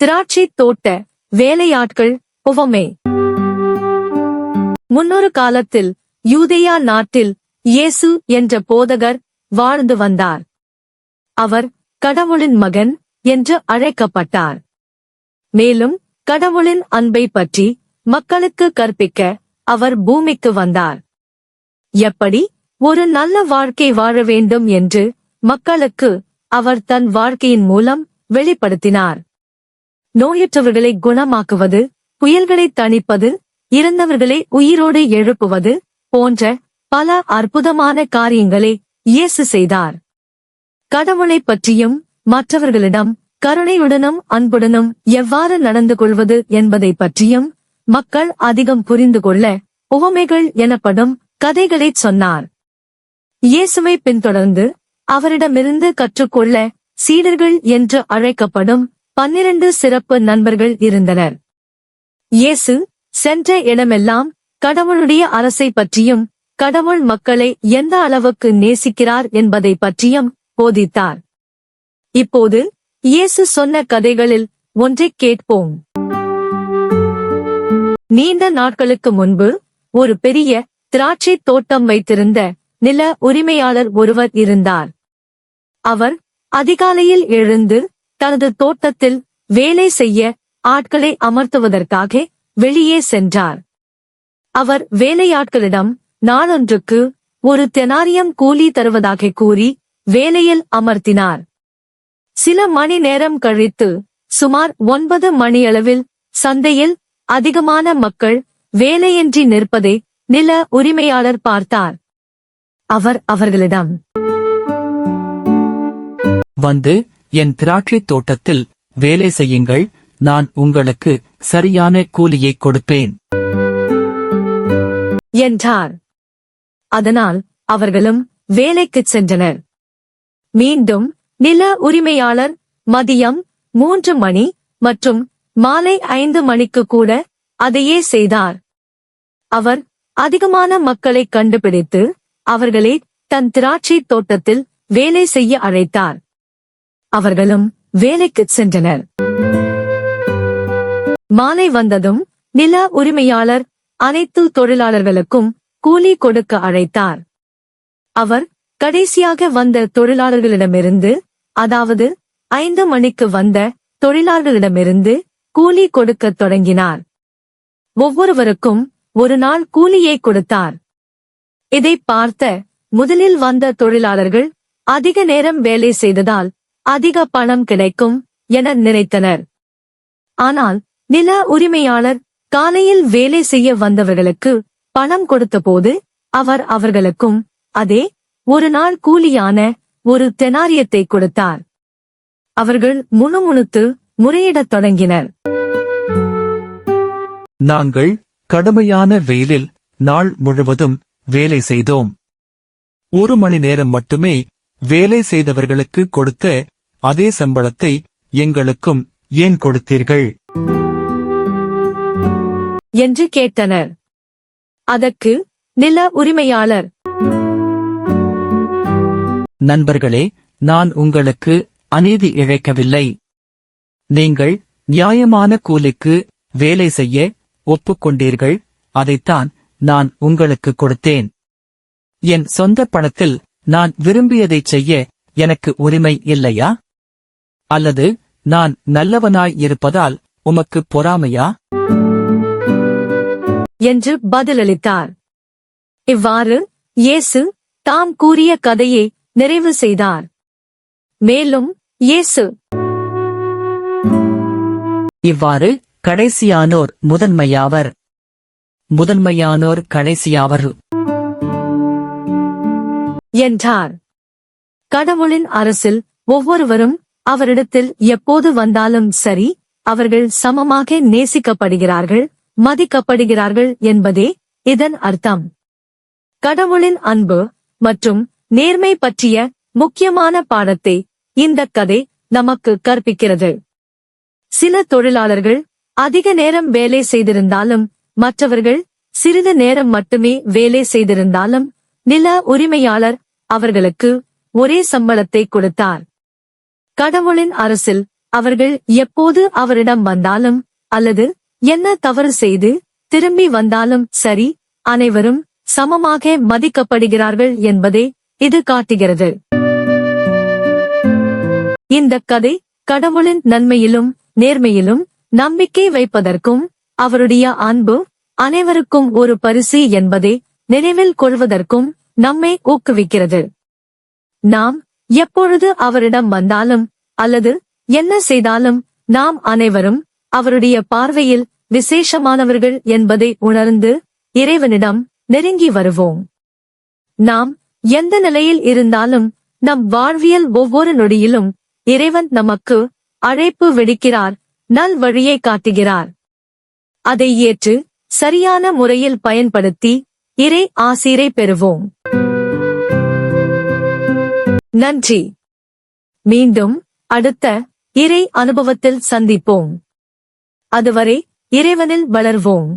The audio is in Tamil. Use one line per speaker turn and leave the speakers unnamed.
திராட்சை தோட்ட வேலையாட்கள் புவமே. முன்னொரு காலத்தில் யூதேயா நாட்டில் இயேசு என்ற போதகர் வாழ்ந்து வந்தார். அவர் கடவுளின் மகன் என்று அழைக்கப்பட்டார். மேலும் கடவுளின் அன்பை பற்றி மக்களுக்கு கற்பிக்க அவர் பூமிக்கு வந்தார். எப்படி ஒரு நல்ல வாழ்க்கை வாழ வேண்டும் என்று மக்களுக்கு அவர் தன் வாழ்க்கையின் மூலம் வெளிப்படுத்தினார். நோயற்றவர்களை குணமாக்குவது புயல்களை தணிப்பது இறந்தவர்களை உயிரோடு எழுப்புவது போன்ற பல அற்புதமான காரியங்களை இயேசு செய்தார். கடவுளை பற்றியும் மற்றவர்களிடம் கருணையுடனும் அன்புடனும் எவ்வாறு நடந்து கொள்வது என்பதை பற்றியும் மக்கள் அதிகம் புரிந்து கொள்ள உவமைகள் எனப்படும் கதைகளைச் சொன்னார். இயேசுவை பின்தொடர்ந்து அவரிடமிருந்து கற்றுக்கொள்ள சீடர்கள் என்று அழைக்கப்படும் பன்னிரண்டு சிறப்பு நண்பர்கள் இருந்தனர். இயேசு சென்ற இடமெல்லாம் கடவுளுடைய அரசை பற்றியும் கடவுள் மக்களை எந்த அளவுக்கு நேசிக்கிறார் என்பதை பற்றியும் போதித்தார். இப்போது இயேசு சொன்ன கதைகளில் ஒன்றை கேட்போம். நீண்ட நாட்களுக்கு முன்பு ஒரு பெரிய திராட்சை தோட்டம் வைத்திருந்த நில உரிமையாளர் ஒருவர் இருந்தார். அவர் அதிகாலையில் எழுந்து தனது தோட்டத்தில் வேலை செய்ய ஆட்களை அமர்த்துவதற்காக வெளியே சென்றார். அவர் வேலையாட்களிடம் நாளொன்றுக்கு ஒரு தெனாரியம் கூலி தருவதாக கூறி வேலையில் அமர்த்தினார். சில மணி நேரம் கழித்து சுமார் ஒன்பது மணியளவில் சந்தையில் அதிகமான மக்கள் வேலையின்றி நிற்பதை நில உரிமையாளர் பார்த்தார். அவர் அவர்களிடம்
வந்து என் திராட்சைத் தோட்டத்தில் வேலை செய்யுங்கள் நான் உங்களுக்கு சரியான கூலியை கொடுப்பேன்.
என்றார் அதனால் அவர்களும் வேலைக்குச் சென்றனர். மீண்டும் நில உரிமையாளர் மதியம் மூன்று மணி மற்றும் மாலை ஐந்து மணிக்கு கூட அதையே செய்தார். அவர் அதிகமான மக்களை கண்டுபிடித்து அவர்களை தன் திராட்சை தோட்டத்தில் வேலை செய்ய அழைத்தார். அவர்களும் வேலைக்கு சென்றனர். மாலை வந்ததும் நில உரிமையாளர் அனைத்து தொழிலாளர்களுக்கும் கூலி கொடுக்க அழைத்தார். அவர் கடைசியாக வந்த தொழிலாளர்களிடமிருந்து அதாவது ஐந்து மணிக்கு வந்த தொழிலாளர்களிடமிருந்து கூலி கொடுக்கத் தொடங்கினார். ஒவ்வொருவருக்கும் ஒரு நாள் கூலியை கொடுத்தார். இதை பார்த்த முதலில் வந்த தொழிலாளர்கள் அதிக நேரம் வேலை செய்ததால் அதிக பணம் கிடைக்கும் என நினைத்தனர். ஆனால் நில உரிமையாளர் காலையில் வேலை செய்ய வந்தவர்களுக்கு பணம் கொடுத்தபோது அவர் அவர்களுக்கும் அதே ஒரு நாள் கூலியான ஒரு தெனாரியத்தை கொடுத்தார். அவர்கள் முணுமுணுத்து முறையிடத் தொடங்கினர்.
நாங்கள் கடுமையான வெயிலில் நாள் முழுவதும் வேலை செய்தோம். ஒரு மணி நேரம் மட்டுமே வேலை செய்தவர்களுக்கு கொடுத்த அதே சம்பளத்தை எங்களுக்கும் ஏன் கொடுத்தீர்கள்?
என்று கேட்டனர். அதற்கு நில உரிமையாளர்
நண்பர்களே நான் உங்களுக்கு அநீதி இழைக்கவில்லை. நீங்கள் நியாயமான கூலிக்கு வேலை செய்ய ஒப்புக்கொண்டீர்கள் அதைத்தான் நான் உங்களுக்கு கொடுத்தேன். என் சொந்த பணத்தில் நான் விரும்பியதைச் செய்ய எனக்கு உரிமை இல்லையா? அல்லது நான் நல்லவனாய் இருப்பதால் உமக்கு பொறாமையா?
என்று பதிலளித்தார். இவ்வாறு இயேசு தாம் கூறிய கதையை நிறைவு செய்தார். மேலும் இயேசு
இவ்வாறு கடைசியானோர் முதன்மையாவர். முதன்மையானோர் கடைசியாவர்.
என்றார். கடவுளின் அரசில் ஒவ்வொருவரும் அவரிடத்தில் எப்போது வந்தாலும் சரி அவர்கள் சமமாக நேசிக்கப்படுகிறார்கள் மதிக்கப்படுகிறார்கள் என்பதே இதன் அர்த்தம். கடவுளின் அன்பு மற்றும் நேர்மை பற்றிய முக்கியமான பாடத்தை இந்த கதை நமக்கு கற்பிக்கிறது. சில தொழிலாளர்கள் அதிக நேரம் வேலை செய்திருந்தாலும் மற்றவர்கள் சிறிது நேரம் மட்டுமே வேலை செய்திருந்தாலும் நில உரிமையாளர் அவர்களுக்கு ஒரே சம்பளத்தை கொடுத்தார். கடவுளின் அரசில் அவர்கள் எப்போது அவரிடம் வந்தாலும் அல்லது என்ன தவறு செய்து திரும்பி வந்தாலும் சரி அனைவரும் சமமாக மதிக்கப்படுகிறார்கள் என்பதை இது காட்டுகிறது. இந்த கதை கடவுளின் நன்மையிலும் நேர்மையிலும் நம்பிக்கை வைப்பதற்கும் அவருடைய அன்பு அனைவருக்கும் ஒரு பரிசு என்பதை நினைவில் கொள்வதற்கும் நம்மை ஊக்குவிக்கிறது. நாம் எப்பொழுது அவரிடம் வந்தாலும் அல்லது என்ன செய்தாலும் நாம் அனைவரும் அவருடைய பார்வையில் விசேஷமானவர்கள் என்பதை உணர்ந்து இறைவனிடம் நெருங்கி வருவோம். நாம் எந்த நிலையில் இருந்தாலும் நம் வாழ்வியல் ஒவ்வொரு நொடியிலும் இறைவன் நமக்கு அழைப்பு விடுக்கிறார் நல் வழியை காட்டுகிறார். அதை ஏற்று சரியான முறையில் பயன்படுத்தி இறை ஆசீரை பெறுவோம். நன்றி. மீண்டும் அடுத்த இறை அனுபவத்தில் சந்திப்போம். அதுவரை இறைவனில் வளர்வோம்.